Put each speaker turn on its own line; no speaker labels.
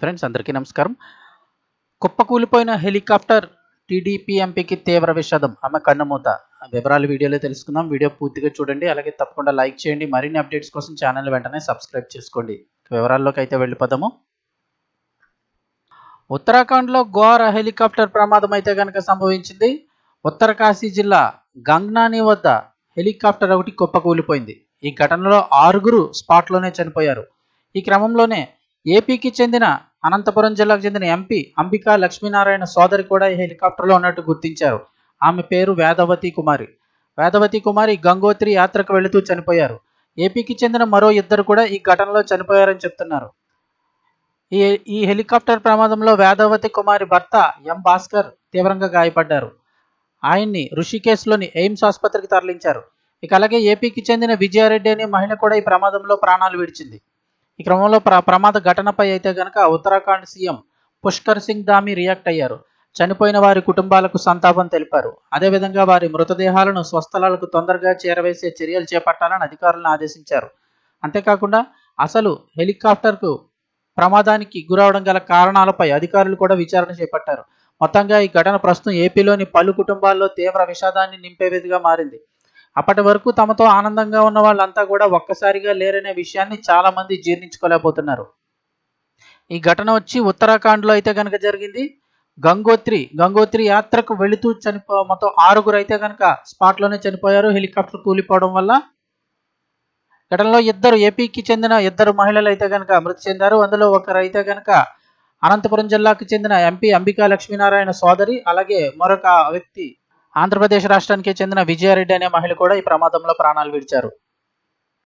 Friends అందరికీ నమస్కారం. కుప్పకూలిపోయిన helicopter TDP ఎంపీకి తీవ్ర విషాదం. ఆమె కన్నుమూత వివరాలు వీడియోలో తెలుసుకుందాం. వీడియో పూర్తిగా చూడండి. అలాగే తప్పకుండా లైక్ చేయండి. మరిన్ని అప్డేట్స్ కోసం ఛానల్ వెంటనే సబ్స్క్రైబ్ చేసుకోండి. వివరాల్లోకి అయితే వెళ్ళిపోదాము. ఉత్తరాఖండ్లో ఘోర హెలికాప్టర్ ప్రమాదం అయితే కనుక సంభవించింది. ఉత్తరకాశీ జిల్లా గంగ్నాని వద్ద హెలికాప్టర్ ఒకటి కుప్పకూలిపోయింది. ఈ ఘటనలో ఆరుగురు స్పాట్లోనే చనిపోయారు. ఈ క్రమంలోనే ఏపీకి చెందిన అనంతపురం జిల్లాకు చెందిన ఎంపీ అంబికా లక్ష్మీనారాయణ సోదరి కూడా ఈ హెలికాప్టర్లో ఉన్నట్టు గుర్తించారు. ఆమె పేరు వేదవతి కుమారి. వేదవతి కుమారి గంగోత్రి యాత్రకు వెళుతూ చనిపోయారు. ఏపీకి చెందిన మరో ఇద్దరు కూడా ఈ ఘటనలో చనిపోయారని చెప్తున్నారు. ఈ ఈ హెలికాప్టర్ ప్రమాదంలో వేదవతి కుమారి భర్త ఎం భాస్కర్ తీవ్రంగా గాయపడ్డారు. ఆయన్ని ఋషికేశ్లోని ఎయిమ్స్ ఆసుపత్రికి తరలించారు. ఇక అలాగే ఏపీకి చెందిన విజయారెడ్డి అనే మహిళ కూడా ఈ ప్రమాదంలో ప్రాణాలు విడిచింది. ఈ క్రమంలో ప్ర ప్రమాద ఘటనపై అయితే గనక ఉత్తరాఖండ్ సీఎం పుష్కర్ సింగ్ ధామి రియాక్ట్ అయ్యారు. చనిపోయిన వారి కుటుంబాలకు సంతాపం తెలిపారు. అదేవిధంగా వారి మృతదేహాలను స్వస్థలాలకు తొందరగా చేరవేసే చర్యలు చేపట్టాలని అధికారులను ఆదేశించారు. అంతేకాకుండా అసలు హెలికాప్టర్కు ప్రమాదానికి గురవడం గల కారణాలపై అధికారులు కూడా విచారణ చేపట్టారు. మొత్తంగా ఈ ఘటన ప్రస్తుతం ఏపీలోని పలు కుటుంబాల్లో తీవ్ర విషాదాన్ని నింపే విధిగా మారింది. అప్పటి వరకు తమతో ఆనందంగా ఉన్న వాళ్ళంతా కూడా ఒక్కసారిగా లేరనే విషయాన్ని చాలా మంది జీర్ణించుకోలేకపోతున్నారు. ఈ ఘటన వచ్చి ఉత్తరాఖండ్లో అయితే కనుక జరిగింది. గంగోత్రి గంగోత్రి యాత్రకు వెళుతూ చనిపో మొత్తం ఆరుగురు అయితే కనుక స్పాట్లోనే చనిపోయారు. హెలికాప్టర్ కూలిపోవడం వల్ల ఘటనలో ఇద్దరు ఏపీకి చెందిన ఇద్దరు మహిళలు అయితే కనుక మృతి చెందారు. అందులో ఒకరు అయితే కనుక అనంతపురం జిల్లాకు చెందిన ఎంపీ అంబికా లక్ష్మీనారాయణ సోదరి అలాగే మరొక వ్యక్తి ఆంధ్రప్రదేశ్ రాష్ట్రానికి చెందిన విజయారెడ్డి అనే మహిళ కూడా ఈ ప్రమాదంలో ప్రాణాలు విడిచారు.